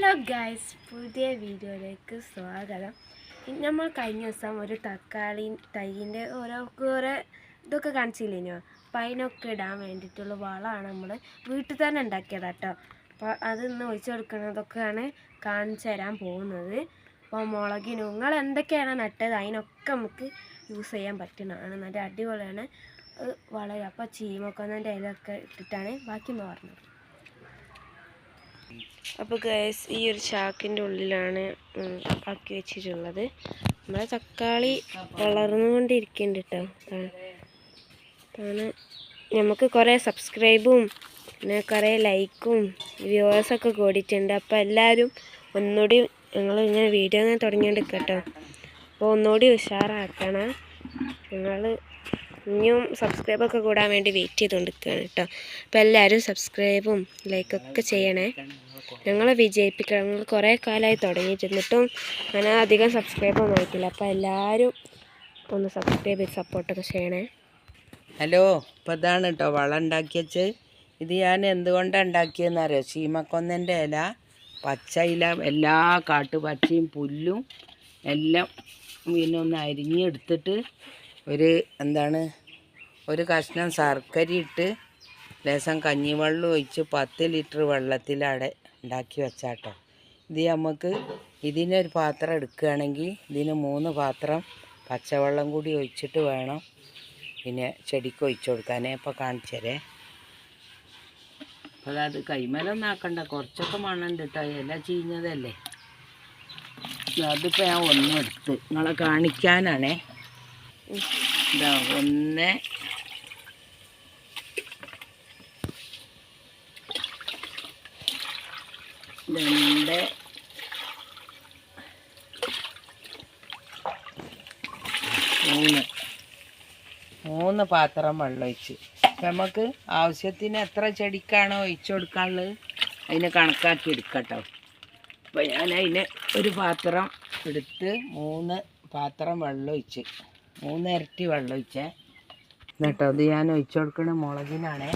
Hello guys പുതിയ വീഡിയോയിലേക്ക് സ്വാഗതം. നമ്മൾ കഴിഞ്ഞ ദിവസം ഒരു തക്കാളി തൈയിന്റെ ഓരോ കുറേ ഇതൊക്കെ കാണിച്ചില്ലേനോ? അപ്പം അതിനൊക്കെ ഇടാൻ വേണ്ടിയിട്ടുള്ള വളമാണ് നമ്മൾ വീട്ടിൽ തന്നെ ഉണ്ടാക്കിയത് കേട്ടോ അപ്പോൾ അത് ഒഴിച്ചു കൊടുക്കുന്നതൊക്കെയാണ് കാണിച്ചു തരാൻ പോകുന്നത്. അപ്പോൾ മുളകിനും നിങ്ങൾ എന്തൊക്കെയാണ് നട്ടത്? അതിനൊക്കെ നമുക്ക് യൂസ് ചെയ്യാൻ പറ്റുന്നതാണ് നല്ല അടിപൊളിയാണ്. വളരെ അപ്പോൾ ചീമക്കൊന്നന്റെ ഇലയൊക്കെ ഇട്ടിട്ടാണ് ബാക്കി മാറുന്നത്. അപ്പോൾ ഗൈസ് ഈ ഒരു ചാക്കിന്റെ ഉള്ളിലാണ് ആക്കി വെച്ചിട്ടുള്ളത്. നമ്മുടെ തക്കാളി വളർന്നുകൊണ്ടിരിക്കുന്നുണ്ട് കേട്ടോ അതാണ്. നമുക്ക് കുറേ സബ്സ്ക്രൈബും പിന്നെ കുറേ ലൈക്കും വ്യൂവേഴ്സൊക്കെ കൂടിയിട്ടുണ്ട്. അപ്പോൾ എല്ലാവരും ഒന്നുകൂടി ഞങ്ങൾ ഇങ്ങനെ വീഡിയോ ഇങ്ങനെ തുടങ്ങിയോണ്ട് കേട്ടോ അപ്പോൾ ഒന്നുകൂടി ഉഷാറാക്കണം. ഞങ്ങൾ ഇനിയും സബ്സ്ക്രൈബൊക്കെ കൂടാൻ വേണ്ടി വെയിറ്റ് ചെയ്തുകൊണ്ടിരിക്കുകയാണ് കേട്ടോ അപ്പോൾ എല്ലാവരും സബ്സ്ക്രൈബും ലൈക്കൊക്കെ ചെയ്യണേ. ഞങ്ങളെ വിജയിപ്പിക്കണം. ഞങ്ങൾ കുറേ കാലമായി തുടങ്ങിയിട്ട് എന്നിട്ടും അങ്ങനെ അധികം സബ്സ്ക്രൈബ് ഒന്നും ആയിട്ടില്ല. അപ്പോൾ എല്ലാവരും ഒന്ന് സബ്സ്ക്രൈബ് ചെയ്ത് സപ്പോർട്ടൊക്കെ ചെയ്യണേ. ഹലോ ഇപ്പം ഇതാണ് കേട്ടോ വളം ഉണ്ടാക്കിയച്ച് ഇത് ഞാൻ എന്തുകൊണ്ടാണ് ഉണ്ടാക്കിയതെന്ന് അറിയോ? ചീമക്കൊന്നന്റെ ഇല പച്ച ഇല എല്ലാ കാട്ടുപച്ചയും പുല്ലും എല്ലാം പിന്നെ ഒന്ന് അരിഞ്ഞെടുത്തിട്ട് ഒരു എന്താണ് ഒരു കഷ്ണം ശർക്കര ഇട്ട് ലേശം കഞ്ഞിവെള്ളം ഒഴിച്ച് പത്ത് ലിറ്റർ വെള്ളത്തിലവിടെ ഉണ്ടാക്കി വെച്ചാട്ടോ. ഇത് നമുക്ക് ഇതിനൊരു പാത്രം എടുക്കുകയാണെങ്കിൽ ഇതിന് മൂന്ന് പാത്രം പച്ചവെള്ളം കൂടി ഒഴിച്ചിട്ട് വേണം. പിന്നെ ചെടിക്ക് ഒഴിച്ചു കൊടുക്കാനേ ഇപ്പോൾ കാണിച്ചു തരേ. അപ്പോൾ അത് കൈമലൊന്നും ആക്കണ്ട. കുറച്ചൊക്കെ മണ്ണുണ്ട് കേട്ടോ ഇല ചീഞ്ഞതല്ലേ? അതിപ്പോൾ ഞാൻ ഒന്നും എടുത്ത്. നിങ്ങളെ കാണിക്കാനാണേ. ഇതാ ഒന്ന് രണ്ട് മൂന്ന് മൂന്ന് പാത്രം വെള്ളം ഒഴിച്ച്. നമുക്ക് ആവശ്യത്തിന് എത്ര ചെടിക്കാണോ ഒഴിച്ചു കൊടുക്കാനുള്ളത് അതിനെ കണക്കാക്കി എടുക്കട്ടോ. അപ്പോൾ ഞാൻ അതിന് ഒരു പാത്രം എടുത്ത് മൂന്ന് പാത്രം വെള്ളം ഒഴിച്ച്. മൂന്ന് ഇരട്ടി വെള്ളം ഒഴിച്ചേ. എന്നിട്ടോ അത് ഞാൻ ഒഴിച്ചു കൊടുക്കണ മുളകിനാണേ.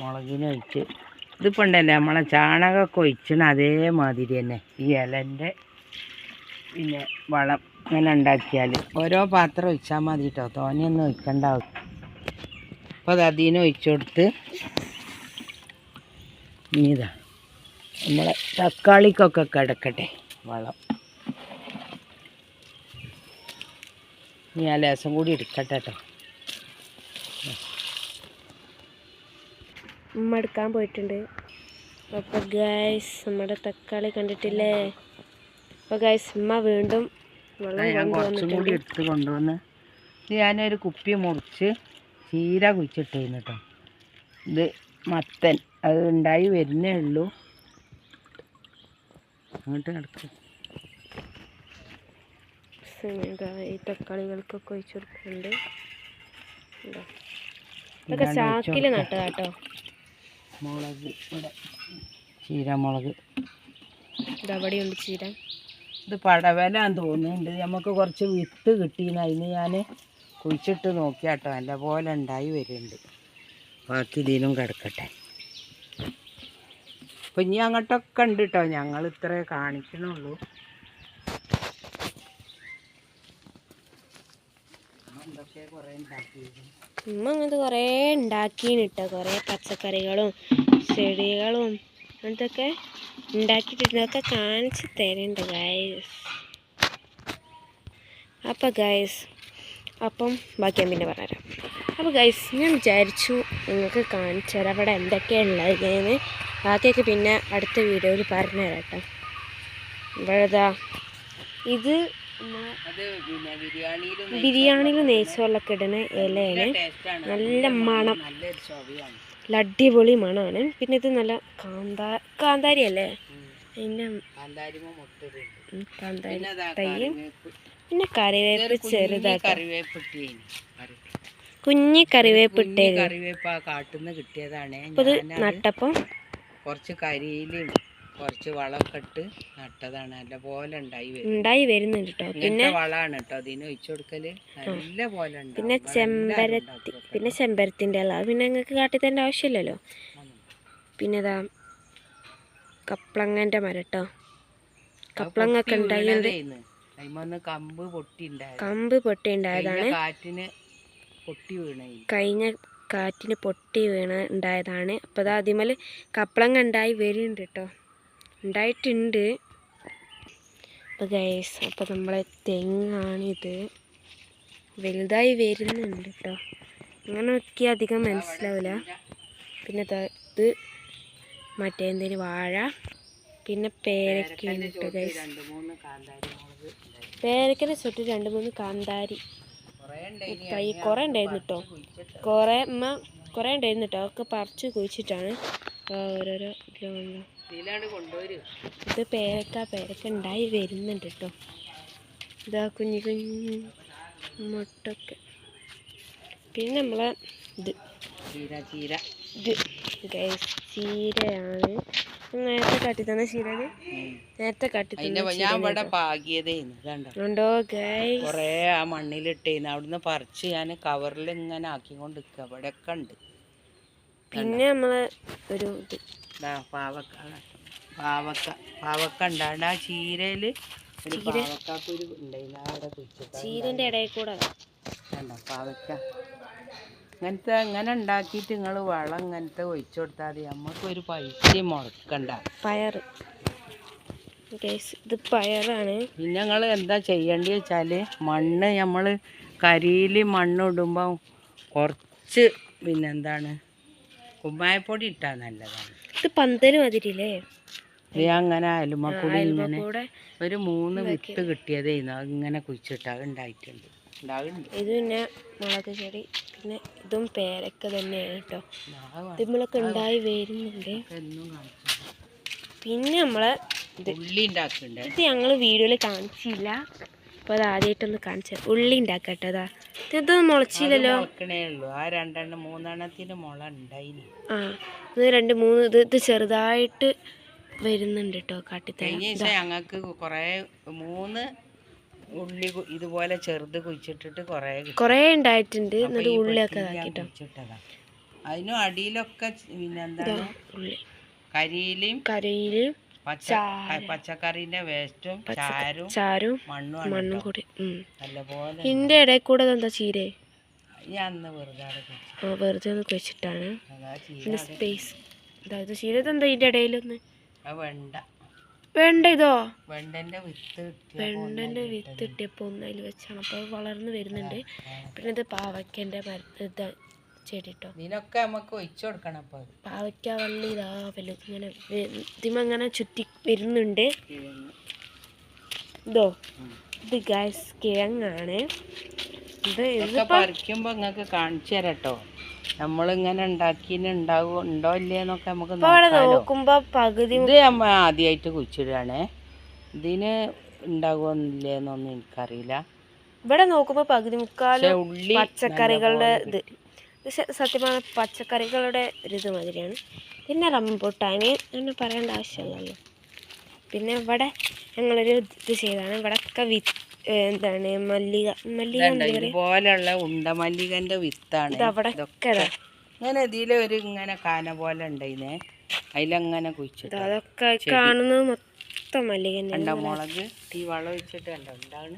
മുളകിനൊഴിച്ച് ഇതിപ്പോൾ ഉണ്ടല്ലേ നമ്മളെ ചാണകമൊക്കെ ഒഴിച്ചണ അതേമാതിരി തന്നെ ഈ ഇലന്റെ പിന്നെ വളം ഇങ്ങനെ ഉണ്ടാക്കിയാൽ ഓരോ പാത്രം ഒഴിച്ചാൽ മതി കേട്ടോ തോനെയൊന്നും ഒഴിക്കണ്ട. അപ്പോൾ അത് അതിന് ഒഴിച്ചു കൊടുത്ത് ഇനിതാ നമ്മളെ തക്കാളിക്കൊക്കെ കിടക്കട്ടെ വളം. ഇനി ആ ലേസം കൂടി എടുക്കട്ടെ കേട്ടോ ഉമ്മ എടുക്കാൻ പോയിട്ടുണ്ട്. അപ്പോൾ ഗൈസ് നമ്മുടെ തക്കാളി കണ്ടിട്ടില്ലേ? അപ്പോൾ ഗൈസ് ഉമ്മ വീണ്ടും വെള്ളം ഞാൻ കുറച്ചും കൂടി കൊണ്ടുവന്നിട്ടുണ്ട് എടുത്ത് കൊണ്ടുവന്ന് ഞാനൊരു കുപ്പി മുറിച്ച് ചീര കുഴിച്ചിട്ടേന്ന് കേട്ടോ ഇത് മത്തൻ. അത് ഉണ്ടായി വരുന്നേ ഉള്ളൂ. അങ്ങോട്ട് കിടക്കും ഈ തക്കാളികൾക്കൊക്കെ ഒഴിച്ചു കൊടുക്കുന്നുണ്ട്. ഇതൊക്കെ ചാക്കിൽ നട്ടതാട്ടോ മുളക് ഇവിടെ. ചീരമുളക്. ഇതവിടെ ഉണ്ട് ചീര. ഇത് പടവലാന്ന് തോന്നുന്നുണ്ട്. നമുക്ക് കുറച്ച് വിത്ത് കിട്ടിയെന്ന് അതിന് ഞാൻ കുഴിച്ചിട്ട് നോക്കിയാട്ടോ. നല്ല പോലെ ഉണ്ടായി വരുന്നുണ്ട്. ബാക്കി ഇതിനും കിടക്കട്ടെ. അപ്പം ഇനി അങ്ങോട്ടൊക്കെ ഉണ്ട് കേട്ടോ ഞങ്ങൾ ഇത്രേ കാണിക്കണുള്ളൂ. എന്തൊക്കെ കുറേ ഉണ്ടാക്കിയിരുന്നു ഉമ്മ അങ്ങനത്തെ കുറേ ഉണ്ടാക്കിയിട്ടോ കുറേ പച്ചക്കറികളും ചെടികളും അങ്ങനത്തൊക്കെ ഉണ്ടാക്കിയിട്ടൊക്കെ കാണിച്ച് തരുന്നുണ്ട് ഗൈസ് അപ്പം ഗൈസ് അപ്പം ബാക്കി ഞാൻ പിന്നെ പറഞ്ഞുതരാം. അപ്പോൾ ഗൈസ് ഞാൻ വിചാരിച്ചു നിങ്ങൾക്ക് കാണിച്ചു തരാം. അവിടെ എന്തൊക്കെയാണ് ഉള്ളത് ബാക്കിയൊക്കെ പിന്നെ അടുത്ത വീഡിയോയിൽ പറഞ്ഞുതരാം കേട്ടോ. ഇവിടെ ഇതാ ബിരിയാണിയിൽ നെയ്ച്ചോറിലൊക്കെ ഇടുന്ന ഇലയാണ്. നല്ല മണം. നല്ല അടിപൊളി മണമാണ് പിന്നെ ഇത് നല്ല കാന്താ കാന്താരി അല്ലേ പിന്നെ കാന്താരി തൈയും കറിവേപ്പ്. പിന്നെ കറിവേപ്പ് ചെറുതാട്ടോ കുഞ്ഞി കറിവേപ്പിട്ടേ കറിവേപ്പ് ആ കിട്ടിയതാണ് ഇത് നട്ടപ്പം കുറച്ച് കരിയിലും കുറച്ച് വളമൊക്കെ ഇട്ട് നട്ടതാണ്. നല്ല പോലെ ഉണ്ടായി ഉണ്ടായി വരുന്നുണ്ട് കേട്ടോ പിന്നെ വളമാണ് കേട്ടോ അതിന് ഒഴിച്ചു കൊടുക്കൽ. നല്ല പോലെ. പിന്നെ ചെമ്പരത്തി പിന്നെ ചെമ്പരത്തിന്റെ അല്ല പിന്നെ നിങ്ങൾക്ക് കാട്ടി തന്റെ ആവശ്യമില്ലല്ലോ? പിന്നെ ഇതാ കപ്ലങ്ങന്റെ മരം കേട്ടോ കപ്ലങ്ങൊക്കെ ഉണ്ടായത് കമ്പ് പൊട്ടി കമ്പ് പൊട്ടിണ്ടായതാണ് കാറ്റിന് പൊട്ടി വീണേ. കഴിഞ്ഞ കാറ്റിന് പൊട്ടി വീണ ഉണ്ടായതാണ്. അപ്പോൾ അത് അതിമേൽ കപ്ലങ്ങ ഉണ്ടായി വരുന്നുണ്ട് കേട്ടോ ഉണ്ടായിട്ടുണ്ട്. അപ്പോൾ ഗൈസ് അപ്പോൾ നമ്മളെ തെങ്ങാണിത്. വലുതായി വരുന്നുണ്ട് കേട്ടോ അങ്ങനെ നോക്കിയാൽ അധികം മനസ്സിലാവില്ല പിന്നെ ഇത് മറ്റേ വാഴ പിന്നെ പേരക്കുണ്ട് കേട്ടോ ഗൈസ്. പേരക്കനെ ചുറ്റും രണ്ട് മൂന്ന് കാന്താരി. തൈ കുറേ ഉണ്ടായിരുന്നു കേട്ടോ കുറേ അമ്മ കുറേ ഉണ്ടായിരുന്നു കേട്ടോ അതൊക്കെ പറിച്ച് കുഴിച്ചിട്ടാണ്. ഓരോരോ ഗ്രൗണ്ടിലും ഇത് പേരക്ക പേരക്ക ഉണ്ടായി വരുന്നുണ്ട് കേട്ടോ ഇതാ കുഞ്ഞു കുഞ്ഞു മുട്ടൊക്കെ. പിന്നെ നമ്മളെ ഇത്. ചീര ചീര. ഇത്. ഗൈസ് ചീരയാണ്. നേരത്തെ കാട്ടി തന്നെ ചീര ഇത്? നേരത്തെ കാട്ടി ഞാൻ ഇവിടെ പാകിയതേണ്ടോ ഗൈസ്? കൊറേ ആ മണ്ണിലിട്ടേന്ന്. അവിടുന്ന് പറിച്ച് ഞാൻ കവറിൽ ഇങ്ങനെ ആക്കിക്കൊണ്ട് നിൽക്കുക അവിടെ ഒക്കെ ഉണ്ട്. പിന്നെ നമ്മളെ ഒരു ഇത്. പാവക്ക. പാവക്ക പാവക്ക ഉണ്ടാണ്ട് ആ ചീരയിൽ ഒരു ഉണ്ടായില്ല അവിടെ ചീരന്റെ ഇടയിൽ കൂടെ കണ്ടോ പാവക്ക. അങ്ങനത്തെ അങ്ങനെ ഉണ്ടാക്കിയിട്ട് നിങ്ങൾ വളം ഇങ്ങനത്തെ ഒഴിച്ചു കൊടുത്താൽ മതി. നമുക്കൊരു പൈസയും മുടക്കണ്ട. പയർ ഇത് പയറാണ്. പിന്നെ ഞങ്ങൾ എന്താ ചെയ്യേണ്ടി വെച്ചാൽ മണ്ണ് നമ്മൾ കരിയിൽ മണ്ണ് ഇടുമ്പോൾ കുറച്ച് പിന്നെന്താണ് കുമ്മായപ്പൊടി ഇട്ടാൽ നല്ലതാണ്. ഇത് പന്തൽ മതിരില്ലേ അങ്ങനെ അയലുമക്കൂടി ഇങ്ങനെ കൂടെ ഒരു മൂന്ന് വിത്ത് കിട്ടിയതേന്ന് അങ്ങനെ ഇങ്ങനെ കുഴിച്ചിട്ട് ഉണ്ടായിട്ടുണ്ട് ഇത് പിന്നെ മുളക് ചെടി പിന്നെ ഇതും പേരക്ക തന്നെയാണ് കേട്ടോ ഇത് ഉണ്ടായി വരുന്നുണ്ട്. പിന്നെ നമ്മളെ ഇത് ഞങ്ങൾ ഞങ്ങൾ വീഡിയോയിൽ കാണിച്ചില്ല. അപ്പോൾ അത് ആദ്യമായിട്ടൊന്ന് കാണിച്ച ഉള്ളി ഉണ്ടാക്കട്ടെ അതാ. ഇതൊന്നും മുളച്ചില്ലല്ലോ. ആ രണ്ടെണ്ണം മൂന്നെണ്ണത്തിന്റെ മുള ഉണ്ടായി ആ. ഇത് രണ്ട് മൂന്ന് ഇത് ഇത് ചെറുതായിട്ട് വരുന്നുണ്ട് കേട്ടോ കാട്ടിത്തരാം. കഴിഞ്ഞ ദിവസം ഞങ്ങൾക്ക് കുറേ മൂന്ന് ഉള്ളി കു- ഇതുപോലെ ചെറുത് കുഴിച്ചിട്ടിട്ട് കുറേ കിട്ടി. കുറേ ഉണ്ടായിട്ടുണ്ട്. അപ്പൊ എന്നിട്ട് ഈ ഉള്ളിയൊക്കെ പെട്ടിയിൽ ഞാൻ ഇതാക്കിട്ടോ. കുഴിച്ചിട്ടതാ. അതിനും അടിയിലൊക്കെ ച- പിന്നെന്താണ്? ഉള്ളി. കരിയിലും പച്ച പച്ചക്കറിന്റെ വേസ്റ്റും ചാരും ചാരും മണ്ണും മണ്ണും കൂടി. ഉം. നല്ലപോലെ ഇതിന്റെ ഇടയിൽ കൂടെ എന്താ ചീരേ? വെറുതെ ഒന്ന് വെച്ചിട്ടാണ് അതാ പിന്നെ സ്പേസ് അതായത് ശീലത്ത് എന്താ ഇതിന്റെ ഇടയിലൊന്ന്? വേണ്ട. ഇതോ? വെണ്ടന്റെ വിത്ത് കിട്ടിയ വെണ്ടന്റെ വിത്ത് ഇട്ടിയപ്പോൾ ഒന്ന് അതിൽ വെച്ചാണ്. അപ്പോൾ വളർന്നു വരുന്നുണ്ട്. പിന്നെ ഇത് പാവയ്ക്കന്റെ മരത്ത് ഇത് ചെടി കേട്ടോ ഇതിനൊക്കെ നമുക്ക് ഒഴിച്ചു കൊടുക്കണം അപ്പൊ അത്. പാവയ്ക്ക വള്ളി ഇതാ ഇങ്ങനെ ഇതിമ ഇങ്ങനെ ചുറ്റി വരുന്നുണ്ട്. ഇതോ ഇത് ഗാസ് കിഴങ്ങാണ്. ഇത് ഇത് ഇതൊക്കെ പറിക്കുമ്പോ നിങ്ങക്ക് കാണിച്ചു തരാട്ടോ നമ്മളിങ്ങനെ ഉണ്ടാക്കിന് ഉണ്ടാവോ ഉണ്ടോ ഇല്ലേന്നൊക്കെ നമുക്ക് നോക്കുമ്പോൾ പകുതി ഇത് നമ്മ ആദ്യമായിട്ട് കുഴിച്ചിടുകയാണേ. ഇതിന് ഉണ്ടാകുമെന്നില്ലേന്നൊന്നും എനിക്കറിയില്ല. ഇവിടെ നോക്കുമ്പോൾ പകുതി മുക്കാലും പച്ചക്കറികളുടെ ഇത്. സത്യമാണ് പച്ചക്കറികളുടെ ഒരിത് മാതിരിയാണ്. പിന്നെ റംബൂട്ടാന് എന്ന് പറയേണ്ട ആവശ്യമില്ലല്ലോ. പിന്നെ ഇവിടെ ഞങ്ങളൊരു ഇത് ചെയ്താണ്. ഇവിടെയൊക്കെ വി എന്താണ് മല്ലിക? മല്ലിക ഉണ്ട ഉണ്ടമല്ലികന്റെ വിത്താണ്. ഇങ്ങനെ ഇതിലെ ഒരു ഇങ്ങനെ കാന പോലെ ഉണ്ടായിനെ. അതിലങ്ങനെ കുഴിച്ചിട്ട് അതൊക്കെ കാണുന്നത് മൊത്തം മല്ലിക കണ്ട മുളക്? ഈ വളം ഒഴിച്ചിട്ട് കണ്ടോ? എന്താണ്?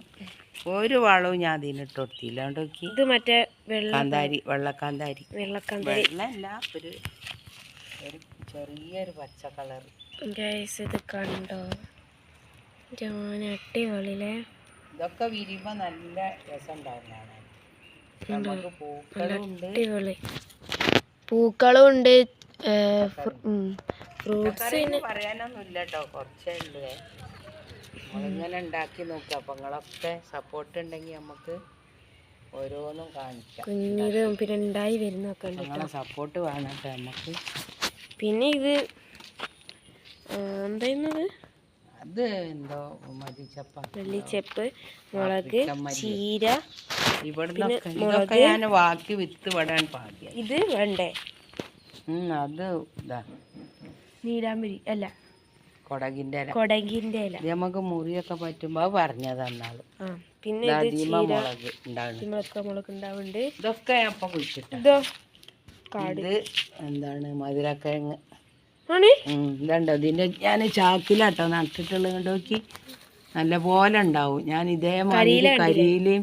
ഒരു വളവും ഞാൻ അതിനിട്ട് കൊടുത്തില്ല. നോക്കി? ഇത് മറ്റേ വെള്ളക്കാന്താരി വെള്ളക്കാന്താരി. വെള്ളക്കാന്താരി. വെള്ളമല്ല ഒരു ഒരു ചെറിയൊരു പച്ച കളർ ഗ്യാസ് ഇത് കണ്ടോ? ഞാൻ അടിപൊളിയിലെ ഇതൊക്കെ വിരിയുമ്പോ നല്ല രസം ഉണ്ടാവുന്നതാണ് നമുക്ക് പൂക്കളും ഉണ്ട്. അടിപൊളി. പൂക്കളും ഉണ്ട് കേട്ടോ കുറച്ചേ ഉള്ളൂ. നമ്മളിങ്ങനെ ഉണ്ടാക്കി നോക്കുക അപ്പൊ നിങ്ങളൊക്കെ സപ്പോർട്ട് ഉണ്ടെങ്കിൽ നമുക്ക് ഓരോന്നും കാണിക്കാം. കുഞ്ഞിതും പിന്നെ ഉണ്ടായി വരുന്നൊക്കെ നിങ്ങളെ സപ്പോർട്ട് വേണം കേട്ടോ നമുക്ക് പിന്നെ ഇത് എന്തായിരുന്നു എന്തായിരുന്നത് അത് എന്തോ വെള്ളിച്ചപ്പ് മുളക് ചീര ഇവിടെ ഞാൻ ബാക്കി വിത്ത് വിടാൻ പാകിയ ഇത് വേണ്ടേ? അത് ഇതാ. നീലാമ്പരി അല്ല. കൊടകിന്റെ ഇല. ഇല. നമുക്ക് മുറിയൊക്കെ പറ്റുമ്പോ അത് പറഞ്ഞത് എന്നാൾ പിന്നെ മുളക് ഇതിമൊക്കെ മുളക് ഉണ്ടാവുന്നുണ്ട് ഇതൊക്കെ ഞാൻ ഇപ്പൊ കുഴിച്ചിട്ട. ഇതോ കാട്. ഇത് എന്താണ് മധുരക്കിഴങ്ങ് ഇതുണ്ടോ? ഇതിന്റെ ഞാൻ ചാക്കിലാട്ടോ നട്ടിട്ടുള്ളത്. കൊണ്ട് നോക്കി? നല്ല പോലെ ഉണ്ടാവും. ഞാൻ ഇതേ മാതിരി കരിയിലും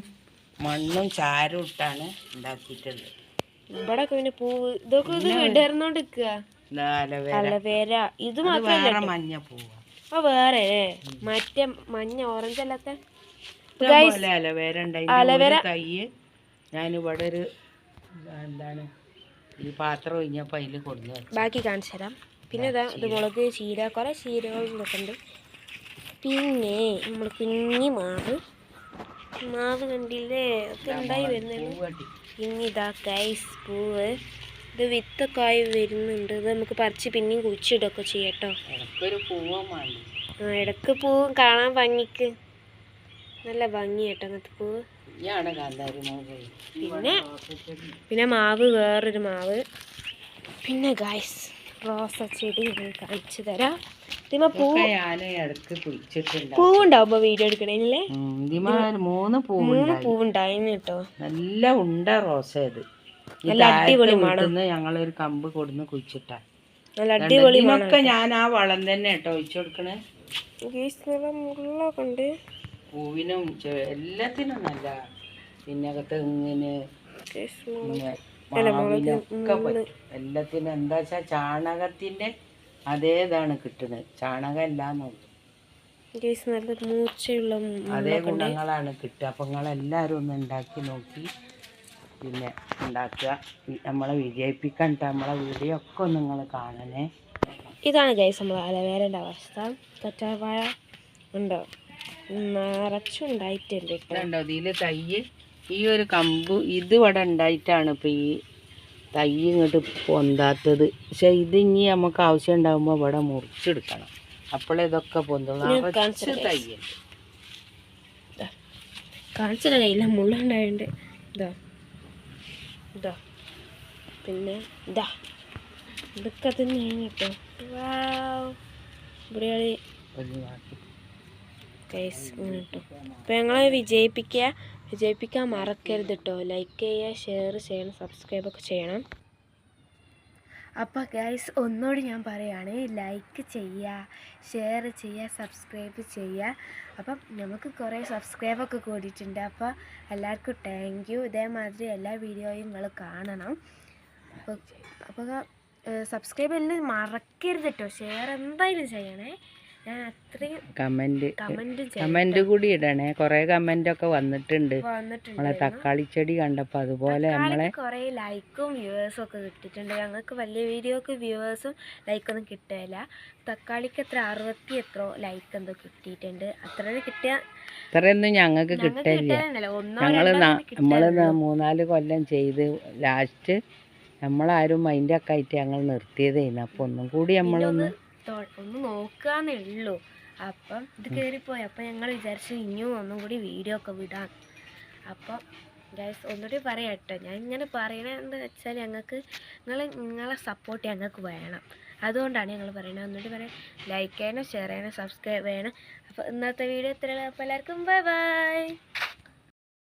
മണ്ണും ചാരും ഇട്ടാണ് ഉണ്ടാക്കിയിട്ടുള്ളത്. ഇവിടെ പിന്നെ പൂവ് ഇതൊക്കെ ഇത് ഇതാ അലവേര. ഇത് വേറെ മഞ്ഞ പൂവാ. ആ വേറെ മറ്റേ മഞ്ഞ ഓറഞ്ച് അല്ലാത്ത? അലവേര അലവേര ഉണ്ടായി തൈ ഞാനിവിടെ ഒരു എന്താണ് ഈ പാത്രം ഒഴിഞ്ഞപ്പോൾ അതിൽ കൊടുത്തു ബാക്കി കാണിച്ചു തരാം. പിന്നെ ഇതാ ഇത് മുളക് ചീര കുറെ ചീരകളും ഇതൊക്കെ ഉണ്ട്. പിന്നെ നമ്മൾ കുഞ്ഞി മാവ്. മാവ് കണ്ടില്ലേ? ഒക്കെ ഉണ്ടായി വരുന്നുണ്ട് പിന്നെ ഇതാ കൈസ് പൂവ്. ഇത് വിത്തൊക്കെ ആയി വരുന്നുണ്ട്. ഇത് നമുക്ക് പറിച്ച് പിന്നെയും കുഴിച്ചിടൊക്കെ ചെയ്യട്ടോ. ആ ഇടയ്ക്ക് പൂവും കാണാൻ ഭംഗിക്ക്. നല്ല ഭംഗി കേട്ടോ അങ്ങനത്തെ പൂവ്. പിന്നെ പിന്നെ മാവ് വേറൊരു മാവ്. പിന്നെ ഗായ്സ് റോസ ചെടി കാണിച്ചു തരാം. ഇതിമ പൂ പൂവുണ്ടാവുമ്പോ വീഡിയോ എടുക്കണേല്ലേ ഇതിമ മൂന്ന് പൂ മൂന്ന് പൂവുണ്ടായിരുന്നു കേട്ടോ. നല്ല ഉണ്ട റോസ ഇത്. നല്ല അടിപൊളി മണം. വീട്ടിന്ന് ഞങ്ങളൊരു കമ്പ് കൊടുന്ന് കുഴിച്ചിട്ടാ. നല്ല അടിപൊളി ഇതിനൊക്കെ ഞാൻ ആ വളം തന്നെ കേട്ടോ ഒഴിച്ചു കൊടുക്കണേ. മുള്ളൊക്കെ ഉണ്ട്. പൂവിനും എല്ലാത്തിനും നല്ല. പിന്നെ തെങ്ങിന് പിന്നെ മാവിനൊക്കെ പറ്റും എല്ലാത്തിനും എന്താ വെച്ചാ ചാണകത്തിന്റെ അതേതാണ് കിട്ടുന്നത് ചാണകം അല്ലാന്നുള്ളു നല്ല മൂർച്ചയുള്ള അതേ ഗുണങ്ങളാണ് കിട്ടുക. അപ്പം നിങ്ങളെല്ലാവരും ഒന്ന് ഉണ്ടാക്കി നോക്കി. പിന്നെ ഉണ്ടാക്കുക. നമ്മളെ വിജയിപ്പിക്കണ്ട. നമ്മളെ വീഡിയോ ഒക്കെ നിങ്ങൾ കാണണേ. ഇതാണ് ഗൈസ് നമ്മൾ അലവേരന്റെ അവസ്ഥ. കറ്റാവാഴ ഉണ്ടോ? നിറച്ചുണ്ടായിട്ടുണ്ട് കേട്ടോ ഇതിൽ തൈ ഈ ഒരു കമ്പ് ഇത് ഇവിടെ ഉണ്ടായിട്ടാണ് ഇപ്പം ഈ തൈ ഇങ്ങോട്ട് പൊന്താത്തത്. പക്ഷെ ഇത് ഇനി നമുക്ക് ആവശ്യം ഉണ്ടാകുമ്പോൾ ഇവിടെ മുറിച്ചെടുക്കണം. അപ്പോഴേ ഇതൊക്കെ പൊന്തുള്ളൂ. നിറച്ച് കാണിച്ചില്ല കയ്യില്ല ഇതാ ഇതാ പിന്നെ ഇതാ ഇതൊക്കെ തന്നെയാണ് കേട്ടോ. വാവ്. ഇവിടെയാണ് ഒഴിവാക്കി. കേസ് ഇങ്ങനെ കേട്ടോ. അപ്പോൾ ഞങ്ങളെ വിജയിപ്പിക്കുക. വിജയിപ്പിക്കാൻ മറക്കരുത് കേട്ടോ ലൈക്ക് ചെയ്യുക ഷെയർ ചെയ്യണം സബ്സ്ക്രൈബ് ഒക്കെ ചെയ്യണം. അപ്പോൾ ഗൈസ് ഒന്നുകൂടി ഞാൻ പറയുകയാണ്. ലൈക്ക് ചെയ്യുക ഷെയർ ചെയ്യുക സബ്സ്ക്രൈബ് ചെയ്യുക. അപ്പം നമുക്ക് കുറേ സബ്സ്ക്രൈബൊക്കെ കൂടിയിട്ടുണ്ട്. അപ്പോൾ എല്ലാവർക്കും താങ്ക് യു ഇതേമാതിരി എല്ലാ വീഡിയോയും നിങ്ങൾ കാണണം. അപ്പോൾ അപ്പോൾ സബ്സ്ക്രൈബ് എല്ലാം മറക്കരുത് കേട്ടോ ഷെയർ എന്തായാലും ചെയ്യണേ. ഞാൻ അത്രയും കമന്റ് കമന്റ് കൂടി ഇടണേ. കുറെ കമന്റ് ഒക്കെ വന്നിട്ടുണ്ട്. നമ്മളെ തക്കാളി ചെടി കണ്ടപ്പോൾ അതുപോലെ നമ്മളെ കുറേ ലൈക്കും വ്യൂവേഴ്സും ഒക്കെ കിട്ടിട്ടുണ്ട് ഞങ്ങൾക്ക് വലിയ വീഡിയോക്ക് വ്യൂവേഴ്സും ലൈക്കൊന്നും കിട്ടില്ല തക്കാളിക്ക് എത്ര അറുപത്തി എത്ര ലൈക്ക് എന്തോ കിട്ടിയിട്ടുണ്ട്. അത്ര കിട്ടിയ ഇത്രയൊന്നും ഞങ്ങൾക്ക് കിട്ടില്ല ഞങ്ങൾ ഞങ്ങൾ നമ്മൾ മൂന്നാൽ കൊല്ലം ചെയ്ത് ലാസ്റ്റ് നമ്മളാരും മൈൻഡ് ഒക്കെ ആയിട്ട് ഞങ്ങൾ നിർത്തിയതായിരുന്നു അപ്പോൾ ഒന്നും കൂടി നമ്മളൊന്ന് തൊ- ഒന്ന് നോക്കാന്നേ ഉള്ളൂ. അപ്പം ഇത് കയറിപ്പോയി അപ്പം ഞങ്ങൾ വിചാരിച്ചു ഇനിയും ഒന്നും കൂടി വീഡിയോ ഒക്കെ വിടാം. അപ്പം ഗൈസ് ഒന്നുകൂടി പറയാം കേട്ടോ ഞാൻ ഇങ്ങനെ പറയണത് എന്താ വെച്ചാൽ ഞങ്ങൾക്ക് നിങ്ങൾ നിങ്ങളെ സപ്പോർട്ട് ഞങ്ങൾക്ക് വേണം. അതുകൊണ്ടാണ് ഞങ്ങൾ പറയുന്നത് ഒന്നുകൂടി പറയാം. ലൈക്ക് ചെയ്യണം ഷെയർ ചെയ്യണം സബ്സ്ക്രൈബ് ചെയ്യണം. അപ്പോൾ ഇന്നത്തെ വീഡിയോ ഇത്രയുള്ള അപ്പോൾ എല്ലാവർക്കും ബൈ ബൈ